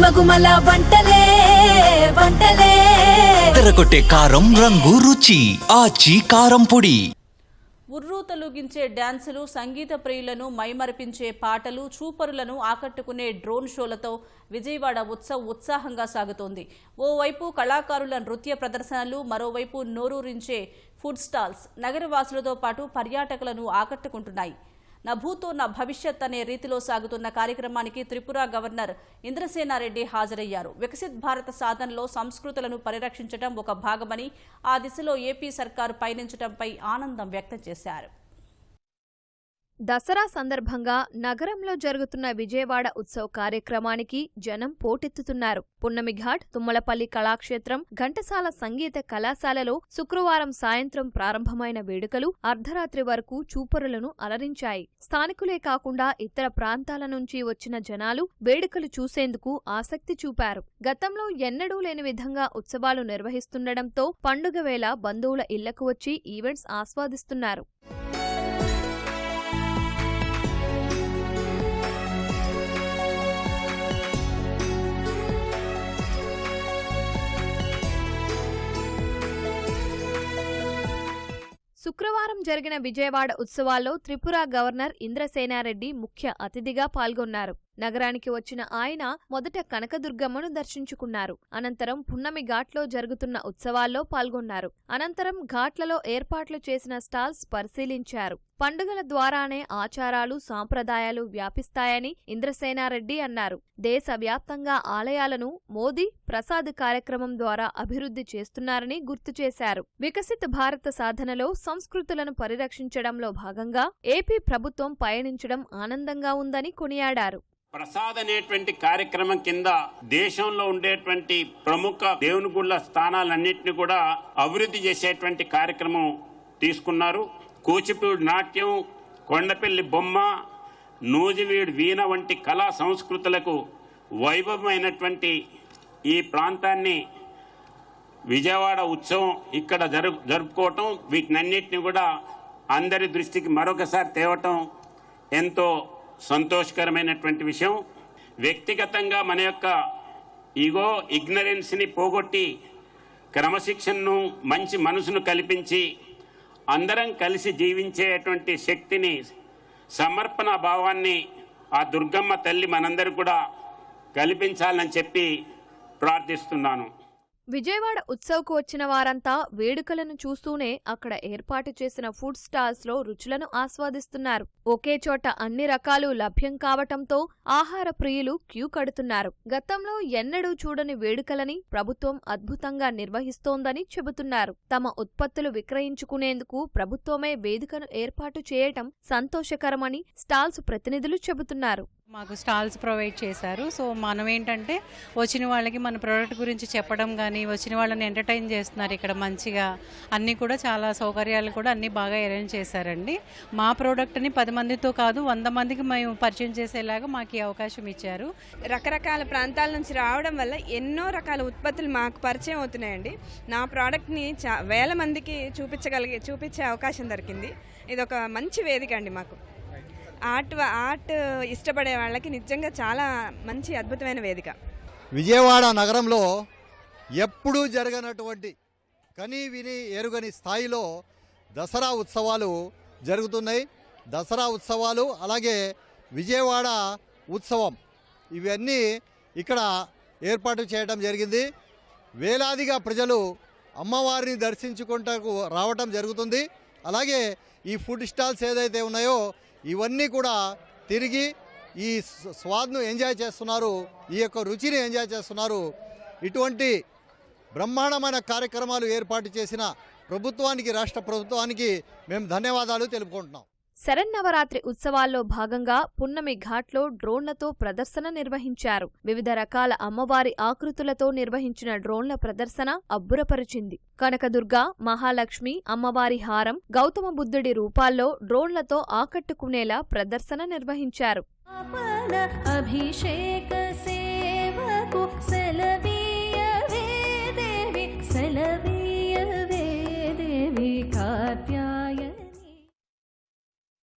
గుమగుమల వంటలే వంటలే. తెరకొట్టే కారం రంగు రుచి ఆచి కారం పొడి. ఉర్రూ తొలగించే డ్యాన్సులు సంగీత ప్రియులను మైమరిపించే పాటలు చూపరులను ఆకట్టుకునే డ్రోన్ షోలతో విజయవాడ ఉత్సవ్ ఉత్సాహంగా సాగుతోంది. ఓవైపు కళాకారుల నృత్య ప్రదర్శనలు మరోవైపు నోరూరించే ఫుడ్ స్టాల్స్ నగరవాసులతో పాటు పర్యాటకులను ఆకట్టుకుంటున్నాయి. నా భూతో నా భవిష్యత్ అనే రీతిలో సాగుతున్న కార్యక్రమానికి త్రిపుర గవర్నర్ ఇంద్రసేనారెడ్డి హాజరయ్యారు. వికసిత్ భారత సాధనలో సంస్కృతులను పరిరక్షించడం ఒక భాగమని ఆ దిశలో ఏపీ సర్కారు పయనించడంపై ఆనందం వ్యక్తం చేశారు. దసరా సందర్భంగా నగరంలో జరుగుతున్న విజయవాడ ఉత్సవ్ కార్యక్రమానికి జనం పోటెత్తుతున్నారు. పున్నమిఘాట్ తుమ్మలపల్లి కళాక్షేత్రం ఘంటసాల సంగీత కళాశాలలో శుక్రవారం సాయంత్రం ప్రారంభమైన వేడుకలు అర్ధరాత్రి వరకు చూపరులను అలరించాయి. స్థానికులే కాకుండా ఇతర ప్రాంతాల నుంచి వచ్చిన జనాలు వేడుకలు చూసేందుకు ఆసక్తి చూపారు. గతంలో ఎన్నడూ లేని విధంగా ఉత్సవాలు నిర్వహిస్తుండటంతో పండుగ వేళ బంధువుల ఇళ్ళకు వచ్చి ఈవెంట్స్ ఆస్వాదిస్తున్నారు. శుక్రవారం జరిగిన విజయవాడ ఉత్సవాల్లో త్రిపుర గవర్నర్ ఇంద్రసేనారెడ్డి ముఖ్య అతిథిగా పాల్గొన్నారు. నగరానికి వచ్చిన ఆయన మొదట కనకదుర్గమ్మను దర్శించుకున్నారు. అనంతరం పున్నమి ఘాట్లో జరుగుతున్న ఉత్సవాల్లో పాల్గొన్నారు. అనంతరం ఘాట్లలో ఏర్పాట్లు చేసిన స్టాల్స్ పరిశీలించారు. పండుగల ద్వారానే ఆచారాలు సాంప్రదాయాలు వ్యాపిస్తాయని ఇంద్రసేనారెడ్డి అన్నారు. దేశవ్యాప్తంగా ఆలయాలను మోదీ ప్రసాద్ కార్యక్రమం ద్వారా అభివృద్ధి చేస్తున్నారని గుర్తు చేశారు. వికసిత భారత సాధనలో సంస్కృతులను పరిరక్షించడంలో భాగంగా ఏపీ ప్రభుత్వం పయనించడం ఆనందంగా ఉందని కొనియాడారు. ప్రసాద్ అనేటువంటి కార్యక్రమం కింద దేశంలో ఉండేటువంటి ప్రముఖ దేవుని గుళ్ళ స్థానాలన్నింటినీ కూడా అభివృద్ధి చేసేటువంటి కార్యక్రమం తీసుకున్నారు. కూచిపూడి నాట్యం కొండపల్లి బొమ్మ నూజివీడు వీణ వంటి కళా సంస్కృతులకు వైభవమైనటువంటి ఈ ప్రాంతాన్ని విజయవాడ ఉత్సవం ఇక్కడ జరు జరుపుకోవటం వీటినన్నిటిని కూడా అందరి దృష్టికి మరొకసారి తేవటం ఎంతో సంతోషకరమైనటువంటి విషయం. వ్యక్తిగతంగా మన యొక్క ఈగో ఇగ్నరెన్స్ని పోగొట్టి క్రమశిక్షణను మంచి మనసును కల్పించి అందరం కలిసి జీవించేటువంటి శక్తిని సమర్పణ భావాన్ని ఆ దుర్గమ్మ తల్లి మనందరూ కూడా కల్పించాలని చెప్పి ప్రార్థిస్తున్నాను. విజయవాడ ఉత్సవ్కు వచ్చిన వారంతా వేడుకలను చూస్తూనే అక్కడ ఏర్పాటు చేసిన ఫుడ్ స్టాల్స్లో రుచులను ఆస్వాదిస్తున్నారు. ఒకే చోట అన్ని రకాలు లభ్యం కావటంతో ఆహార ప్రియులు క్యూ కడుతున్నారు. గతంలో ఎన్నడూ చూడని వేడుకలని ప్రభుత్వం అద్భుతంగా నిర్వహిస్తోందని చెబుతున్నారు. తమ ఉత్పత్తులు విక్రయించుకునేందుకు ప్రభుత్వమే వేదికను ఏర్పాటు చేయటం సంతోషకరమని స్టాల్స్ ప్రతినిధులు చెబుతున్నారు. మాకు స్టాల్స్ ప్రొవైడ్ చేశారు. సో మనం ఏంటంటే వచ్చిన వాళ్ళకి మన ప్రోడక్ట్ గురించి చెప్పడం కానీ వచ్చిన వాళ్ళని ఎంటర్టైన్ చేస్తున్నారు ఇక్కడ మంచిగా. అన్నీ కూడా చాలా సౌకర్యాలు కూడా అన్నీ బాగా అరేంజ్ చేశారండి. మా ప్రోడక్ట్ని పది మందితో కాదు వంద మందికి మేము పరిచయం చేసేలాగా మాకు ఈ అవకాశం ఇచ్చారు. రకరకాల ప్రాంతాల నుంచి రావడం వల్ల ఎన్నో రకాల ఉత్పత్తులు మాకు పరిచయం అవుతున్నాయండి. నా ప్రోడక్ట్ని చా వేల మందికి చూపించగలిగే చూపించే అవకాశం దొరికింది. ఇది ఒక మంచి వేదిక అండి మాకు. ఆర్ట్ ఆర్ట్ ఇష్టపడే వాళ్ళకి నిజంగా చాలా మంచి అద్భుతమైన వేదిక. విజయవాడ నగరంలో ఎప్పుడూ జరగనటువంటి కని విని ఎరుగని స్థాయిలో దసరా ఉత్సవాలు జరుగుతున్నాయి. దసరా ఉత్సవాలు అలాగే విజయవాడ ఉత్సవం ఇవన్నీ ఇక్కడ ఏర్పాటు చేయడం జరిగింది. వేలాదిగా ప్రజలు అమ్మవారిని దర్శించుకుంటకు రావటం జరుగుతుంది. అలాగే ఈ ఫుడ్ స్టాల్స్ ఏదైతే ఉన్నాయో ఇవన్నీ కూడా తిరిగి ఈ స్వాద్ను ఎంజాయ్ చేస్తున్నారు ఈ యొక్క రుచిని ఎంజాయ్ చేస్తున్నారు. ఇటువంటి బ్రహ్మాండమైన కార్యక్రమాలు ఏర్పాటు చేసిన ప్రభుత్వానికి రాష్ట్ర ప్రభుత్వానికి మేము ధన్యవాదాలు తెలుపుకుంటున్నాం. శరన్నవరాత్రి ఉత్సవాల్లో భాగంగా పున్నమి ఘాట్లో డ్రోన్లతో ప్రదర్శన నిర్వహించారు. వివిధ రకాల అమ్మవారి ఆకృతులతో నిర్వహించిన డ్రోన్ల ప్రదర్శన అబ్బురపరిచింది. కనకదుర్గ మహాలక్ష్మి అమ్మవారి హారం గౌతమ బుద్ధుడి రూపాల్లో డ్రోన్లతో ఆకట్టుకునేలా ప్రదర్శన నిర్వహించారు. అభిషేక